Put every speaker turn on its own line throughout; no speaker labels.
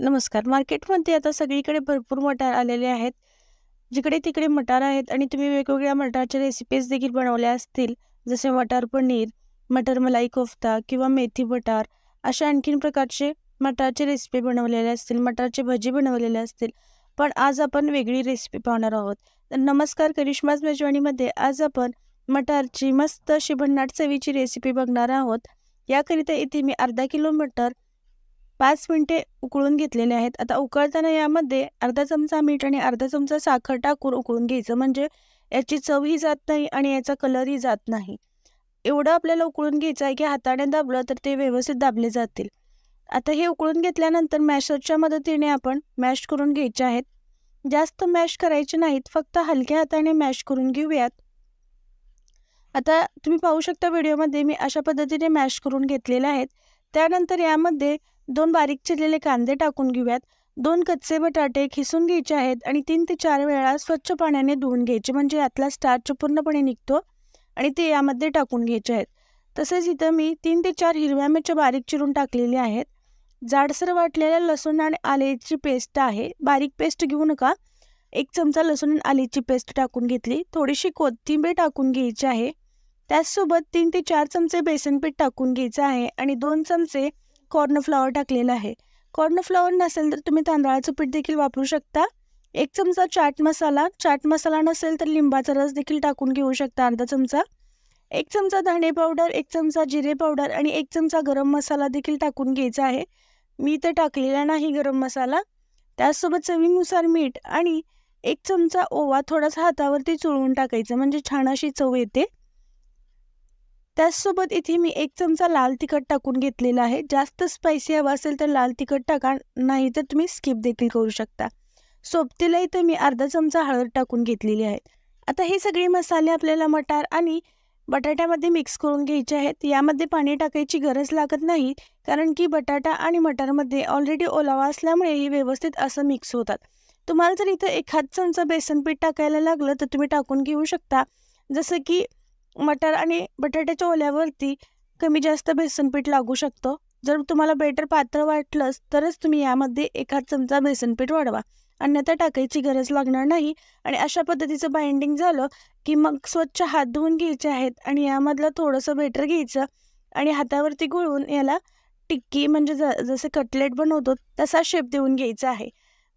नमस्कार. मार्केटमध्ये आता सगळीकडे भरपूर मटार आलेले आहेत. जिकडे तिकडे मटार आहेत आणि तुम्ही वेगवेगळ्या मटारच्या रेसिपीज देखील बनवल्या असतील. जसे मटार पनीर मटर मलाई कोफ्ता किंवा मेथी मटार अशा आणखीन प्रकारचे मटारचे रेसिपी बनवलेले असतील मटारचे भजी बनवलेले असतील. पण आज आपण वेगळी रेसिपी पाहणार आहोत. तर नमस्कार करिश्माज मेजवानीमध्ये. आज आपण मटारची मस्त अशी भन्नाट चवीची रेसिपी बघणार आहोत. याकरिता इथे मी अर्धा किलो मटर पाच मिनटे उकळून घेतलेले आहेत. आता उकळताना यामध्ये अर्धा चमचा मीठ आणि अर्धा चमचा साखर टाकून उकळून घ्यायचं. म्हणजे याची चवही जात नाही आणि याचा कलरही जात नाही. एवढं आपल्याला उकळून घ्यायचं आहे की हाताने दाबलं तर ते व्यवस्थित दाबले जातील. आता हे उकळून घेतल्यानंतर मॅशरच्या मदतीने आपण मॅश करून घ्यायचे आहेत. जास्त मॅश करायचे नाहीत. फक्त हलक्या हाताने मॅश करून घेऊयात. आता तुम्ही पाहू शकता व्हिडिओमध्ये मी अशा पद्धतीने मॅश करून घेतलेले आहेत. त्यानंतर यामध्ये दोन बारीक चिरलेले कांदे टाकून घेऊयात. दोन कच्चे बटाटे खिसून घ्यायचे आहेत आणि तीन ते चार वेळा स्वच्छ पाण्याने धुवून घ्यायचे म्हणजे यातला स्टार्च पूर्णपणे निघतो आणि ते यामध्ये टाकून घ्यायचे आहेत. तसेच इथं मी तीन ते चार हिरव्या मिरच्या बारीक चिरून टाकलेले आहेत. जाडसर वाटलेल्या लसूण आणि आलेची पेस्ट आहे. बारीक पेस्ट घेऊ नका. एक चमचा लसूण आणि आलेची पेस्ट टाकून घेतली. थोडीशी कोथिंबीर टाकून घ्यायची आहे. त्याचसोबत तीन ते चार चमचे बेसन पीठ टाकून घ्यायचं आहे आणि दोन चमचे कॉर्नफ्लॉवर टाकलेलं आहे. कॉर्नफ्लॉवर नसेल तर तुम्ही तांदळाचं पीठ देखील वापरू शकता. एक चमचा चाट मसाला चाट मसाला नसेल तर लिंबाचा रस देखील टाकून घेऊ शकता अर्धा चमचा. एक चमचा धणे पावडर एक चमचा जिरे पावडर आणि एक चमचा गरम मसाला देखील टाकून घ्यायचा आहे. मी तर टाकलेला नाही गरम मसाला. त्याचसोबत चवीनुसार मीठ आणि एक चमचा ओवा थोडासा हातावरती चुळून टाकायचं म्हणजे छान अशी चव येते. त्याचसोबत इथे मी एक चमचा लाल तिखट टाकून घेतलेला आहे. जास्त स्पायसी हवा असेल तर लाल तिखट टाका नाही तर तुम्ही स्किप देखील करू शकता. सोबतीला इथं मी अर्धा चमचा हळद टाकून घेतलेली आहे. आता हे सगळे मसाले आपल्याला मटार आणि बटाट्यामध्ये मिक्स करून घ्यायचे आहेत. यामध्ये पाणी टाकायची गरज लागत नाही कारण की बटाटा आणि मटारमध्ये ऑलरेडी ओलावा असल्यामुळे हे व्यवस्थित असं मिक्स होतात. तुम्हाला जर इथं एखाद चमचा बेसन पीठ टाकायला लागलं तर तुम्ही टाकून घेऊ शकता. जसं की मटार आणि बटाट्याच्या ओल्यावरती कमी जास्त बेसन पीठ लागू शकतं. जर तुम्हाला बेटर पातळ वाटलंच तरच तुम्ही यामध्ये एखाद चमचा बेसन पीठ वाढवा. अन्यथा टाकायची गरज लागणार नाही. आणि अशा पद्धतीचं बाइंडिंग झालं की मग स्वच्छ हात धुवून घ्यायचे आहेत आणि यामधलं थोडंसं बेटर घ्यायचं आणि हातावरती गुळून याला टिक्की म्हणजे ज जसे कटलेट बनवतो तसा शेप देऊन घ्यायचा आहे.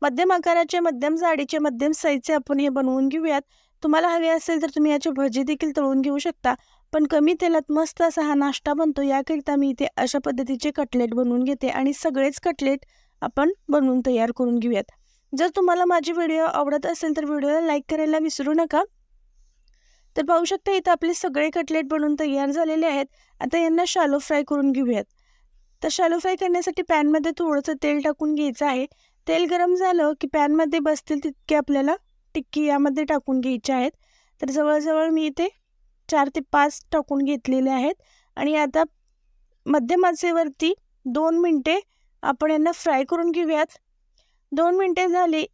मध्यम आकाराचे मध्यम जाडीचे मध्यम साईजचे आपण हे बनवून घेऊयात. तुम्हाला हवे असेल तर तुम्ही याची भजी देखील तळून घेऊ शकता. पण कमी तेलात मस्त असा हा नाश्ता बनतो. याकरिता मी इथे अशा पद्धतीचे कटलेट बनवून घेते आणि सगळेच कटलेट आपण बनवून तयार करून घेऊयात. जर तुम्हाला माझी व्हिडिओ आवडत असेल तर व्हिडिओला लाईक करायला विसरू नका. तर पाहू शकता इथं आपले सगळे कटलेट बनवून तयार झालेले आहेत. आता यांना शालो फ्राय करून घेऊयात. तर शालो फ्राय करण्यासाठी पॅनमध्ये थोडंसं तेल टाकून घ्यायचं आहे. तेल गरम झालं की पॅनमध्ये बसतील तितके आपल्याला टिक्की यामध्ये टाकून घ्यायचे आहेत. तर जवळजवळ मी इथे चार ते पाच टाकून घेतलेले आहेत. आणि आता मध्यम आचेवरती दोन मिनटे आपण यांना फ्राय करून घेऊयात. दोन मिनटे झाली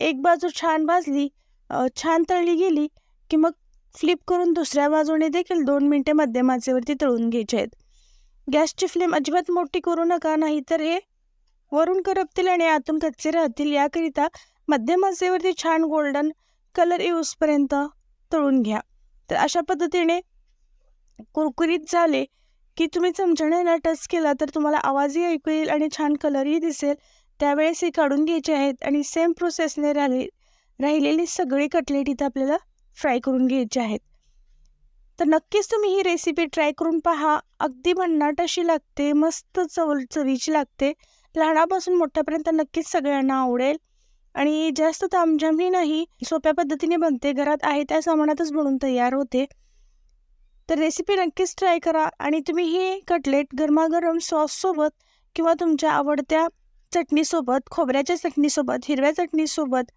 एक बाजू छान भाजली छान तळली गेली की मग फ्लिप करून दुसऱ्या बाजूने देखील दोन मिनटे मध्यम आचेवरती तळून घ्यायचे आहेत. गॅसची फ्लेम अजिबात मोठी करू नका नाही तर हे वरून करपतील आणि आतून कच्चे राहतील याकरिता मध्यम आचेवरती छान गोल्डन कलर येऊसपर्यंत तळून घ्या. तर अशा पद्धतीने कुरकुरीत झाले की तुम्ही चमच्याने टच केला तर तुम्हाला आवाजही ऐकू येईल आणि छान कलरही दिसेल. त्यावेळेस हे काढून घ्यायचे आहेत आणि सेम प्रोसेसने राहिले राहिलेली सगळे कटलेट इथं आपल्याला फ्राय करून घ्यायचे आहेत. तर नक्कीच तुम्ही ही रेसिपी ट्राय करून पहा. अगदी भन्नाट अशी लागते मस्त चव चवीची लागते. लहानापासून मोठ्यापर्यंत नक्कीच सगळ्यांना आवडेल. आणि जास्त तामझामही नाही सोप्या पद्धतीने बनते. घरात आहे त्या सामानातच बनून तयार होते. तर रेसिपी नक्कीच ट्राय करा आणि तुम्ही हे कटलेट गरमागरम सॉससोबत किंवा तुमच्या आवडत्या चटणीसोबत खोबऱ्याच्या चटणीसोबत हिरव्या चटणीसोबत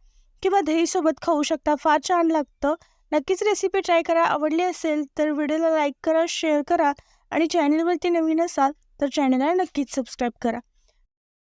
किंवा दहीसोबत खाऊ शकता. फार छान लागतं. नक्कीच रेसिपी ट्राय करा. आवडली असेल तर व्हिडिओला लाईक करा शेअर करा आणि चॅनलवरती नवीन असाल तर चॅनलला नक्कीच सबस्क्राईब करा.